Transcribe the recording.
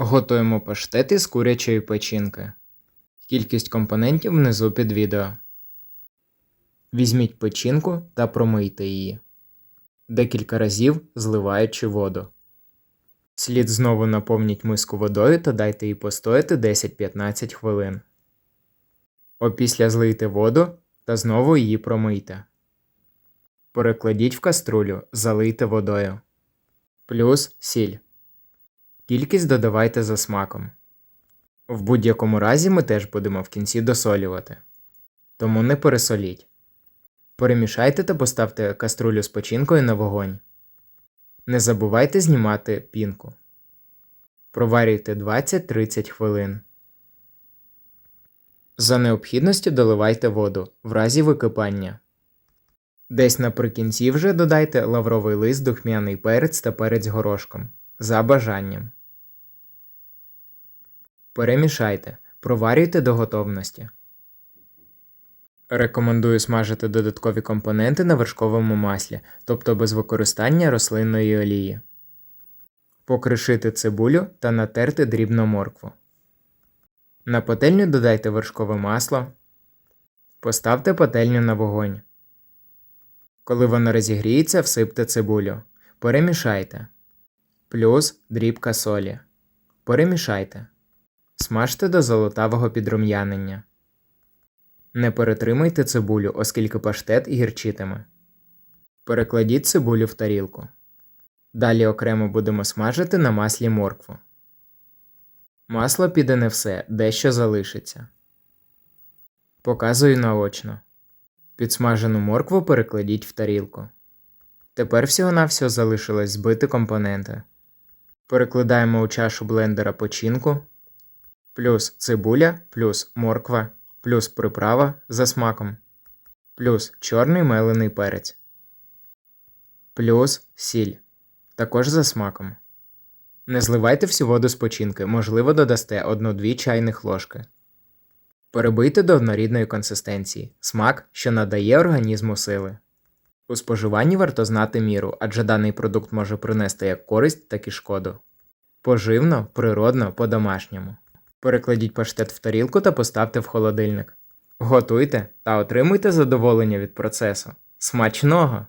Готуємо паштет із курячої печінки. Кількість компонентів внизу під відео. Візьміть печінку та промийте її. Декілька разів зливаючи воду. Слід знову наповніть миску водою та дайте їй постояти 10-15 хвилин. Опісля злийте воду та знову її промийте. Перекладіть в каструлю, залийте водою. Плюс сіль. Кількість додавайте за смаком. В будь-якому разі ми теж будемо в кінці досолювати. Тому не пересоліть. Перемішайте та поставте каструлю з печінкою на вогонь. Не забувайте знімати пінку. Проварюйте 20-30 хвилин. За необхідністю доливайте воду в разі википання. Десь наприкінці вже додайте лавровий лист, духмяний перець та перець горошком. За бажанням. Перемішайте. Проварюйте до готовності. Рекомендую смажити додаткові компоненти на вершковому маслі, тобто без використання рослинної олії. Покришити цибулю та натерти дрібно моркву. На пательню додайте вершкове масло. Поставте пательню на вогонь. Коли вона розігріється, всипте цибулю. Перемішайте. Плюс дрібка солі. Перемішайте. Смажте до золотавого підрум'янення. Не перетримуйте цибулю, оскільки паштет гірчитиме. Перекладіть цибулю в тарілку. Далі окремо будемо смажити на маслі моркву. Масло піде не все, дещо залишиться. Показую наочно. Підсмажену моркву перекладіть в тарілку. Тепер всього-навсього залишилось збити компоненти. Перекладаємо у чашу блендера печінку, плюс цибуля, плюс морква, плюс приправа за смаком, плюс чорний мелений перець, плюс сіль, також за смаком. Не зливайте всю воду з печінки, можливо, додасте 1-2 чайних ложки. Перебийте до однорідної консистенції, смак, що надає організму сили. У споживанні варто знати міру, адже даний продукт може принести як користь, так і шкоду. Поживно, природно, по-домашньому. Перекладіть паштет в тарілку та поставте в холодильник. Готуйте та отримуйте задоволення від процесу. Смачного!